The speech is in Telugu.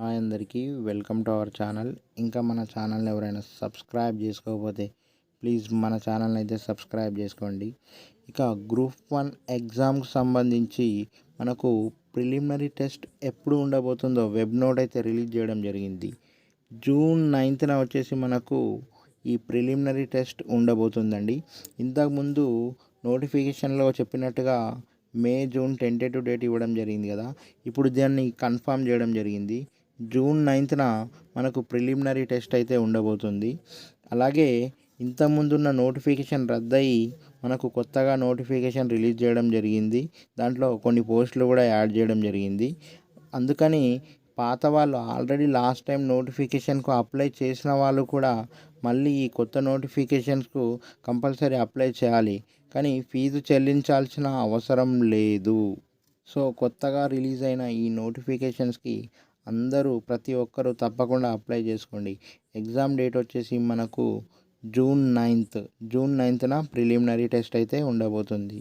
హాయ్ అందరికీ వెల్కమ్ టు అవర్ ఛానల్. ఇంకా మన ఛానల్ని ఎవరైనా సబ్స్క్రైబ్ చేసుకోకపోతే ప్లీజ్ మన ఛానల్ని అయితే సబ్స్క్రైబ్ చేసుకోండి. ఇక గ్రూప్ వన్ ఎగ్జామ్కి సంబంధించి మనకు ప్రిలిమినరీ టెస్ట్ ఎప్పుడు ఉండబోతుందో వెబ్ నోట్ అయితే రిలీజ్ చేయడం జరిగింది. జూన్ నైన్త్న వచ్చేసి మనకు ఈ ప్రిలిమినరీ టెస్ట్ ఉండబోతుందండి. ఇంతకుముందు నోటిఫికేషన్లో చెప్పినట్టుగా మే జూన్ టెంటేటివ్ డేట్ ఇవ్వడం జరిగింది కదా. ఇప్పుడు దాన్ని కన్ఫర్మ్ చేయడం జరిగింది. జూన్ నైన్త్న మనకు ప్రిలిమినరీ టెస్ట్ అయితే ఉండబోతుంది. అలాగే ఇంతకుముందున్న నోటిఫికేషన్ రద్దయి మనకు కొత్తగా నోటిఫికేషన్ రిలీజ్ చేయడం జరిగింది. దాంట్లో కొన్ని పోస్టులు కూడా యాడ్ చేయడం జరిగింది. అందుకని పాత వాళ్ళు ఆల్రెడీ లాస్ట్ టైం నోటిఫికేషన్కు అప్లై చేసిన వాళ్ళు కూడా మళ్ళీ ఈ కొత్త నోటిఫికేషన్స్కు కంపల్సరీ అప్లై చేయాలి. కానీ ఫీజు చెల్లించాల్సిన అవసరం లేదు. సో కొత్తగా రిలీజ్ అయిన ఈ నోటిఫికేషన్స్కి అందరూ ప్రతి ఒక్కరూ తప్పకుండా అప్లై చేసుకోండి. ఎగ్జామ్ డేట్ వచ్చేసి మనకు జూన్ నైన్త్. జూన్ నైన్త్న ప్రిలిమినరీ టెస్ట్ అయితే ఉండబోతుంది.